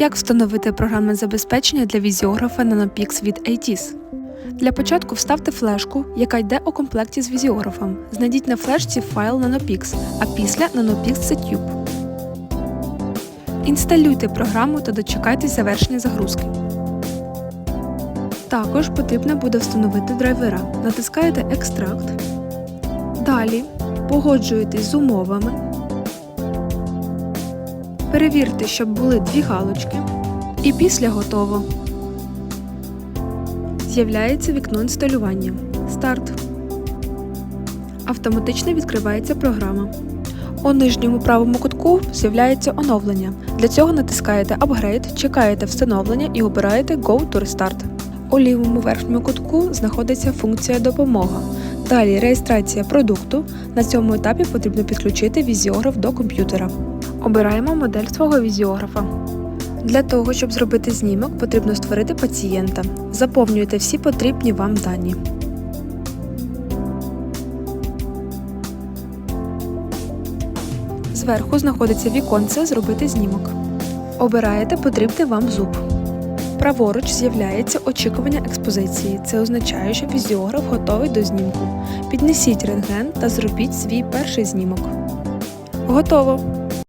Як встановити програмне забезпечення для візіографа Nanopix від ATIS? Для початку вставте флешку, яка йде у комплекті з візіографом. Знайдіть на флешці файл Nanopix, а після Nanopix Tube. Інсталюйте програму та дочекайтесь завершення загрузки. Також потрібно буде встановити драйвера. Натискаєте Екстракт. Далі погоджуєтесь з умовами. Перевірте, щоб були дві галочки. І після готово. З'являється вікно інсталювання. Старт. Автоматично відкривається програма. У нижньому правому кутку з'являється оновлення. Для цього натискаєте Upgrade, чекаєте встановлення і обираєте Go to Restart. У лівому верхньому кутку знаходиться функція Допомога. Далі реєстрація продукту. На цьому етапі потрібно підключити візіограф до комп'ютера. Обираємо модель свого візіографа. Для того, щоб зробити знімок, потрібно створити пацієнта. Заповнюйте всі потрібні вам дані. Зверху знаходиться віконце Зробити знімок. Обираєте потрібний вам зуб. Праворуч з'являється очікування експозиції. Це означає, що візіограф готовий до знімку. Піднесіть рентген та зробіть свій перший знімок. Готово!